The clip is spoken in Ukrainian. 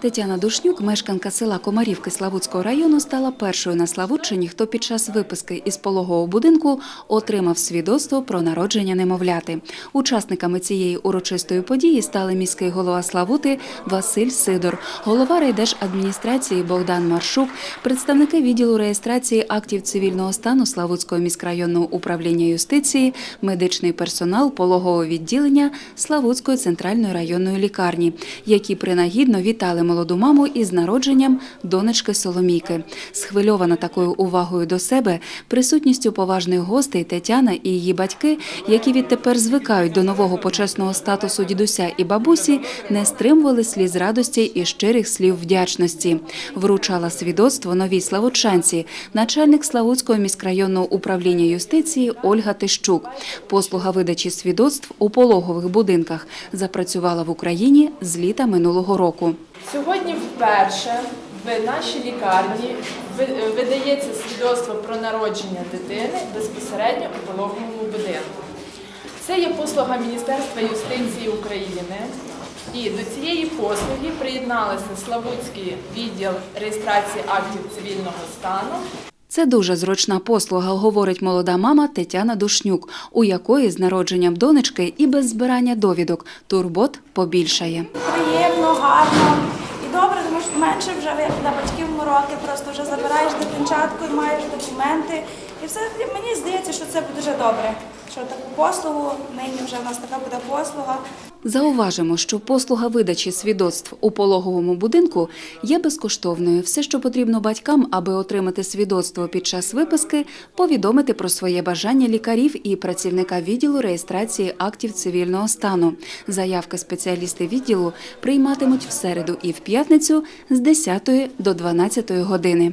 Тетяна Душнюк, мешканка села Комарівки Славутського району, стала першою на Славутчині, хто під час виписки із пологового будинку отримав свідоцтво про народження немовляти. Учасниками цієї урочистої події стали міський голова Славути Василь Сидор, голова райдержадміністрації Богдан Маршук, представники відділу реєстрації актів цивільного стану Славутського міськрайонного управління юстиції, медичний персонал пологового відділення Славутської центральної районної лікарні, які принагідно вітали молоду маму із народженням донечки Соломійки. Схвильована такою увагою до себе, присутністю поважних гостей Тетяна і її батьки, які відтепер звикають до нового почесного статусу дідуся і бабусі, не стримували сліз радості і щирих слів вдячності. Вручала свідоцтво новій славутчанці, начальник Славутського міськрайонного управління юстиції Ольга Тищук. Послуга видачі свідоцтв у пологових будинках запрацювала в Україні з літа минулого року. Сьогодні вперше в нашій лікарні видається свідоцтво про народження дитини безпосередньо у пологовому будинку. Це є послуга Міністерства юстиції України. І до цієї послуги приєдналися Славутський відділ реєстрації актів цивільного стану Це дуже зручна послуга, говорить молода мама Тетяна Душнюк, у якої з народженням донечки і без збирання довідок турбот побільшає. приємно, гарно добре, тому що менше вже для батьків мороки, просто вже забираєш дитинчатку і маєш документи. І все мені здається, що це буде дуже добре. Що таку послугу нині вже в нас така буде послуга. Зауважимо, що послуга видачі свідоцтв у пологовому будинку є безкоштовною. Все, що потрібно батькам, аби отримати свідоцтво під час виписки, повідомити про своє бажання лікарів і працівника відділу реєстрації актів цивільного стану. Заявки спеціалісти відділу прийматимуть в середу і в п'ятницю з 10 до 12 години.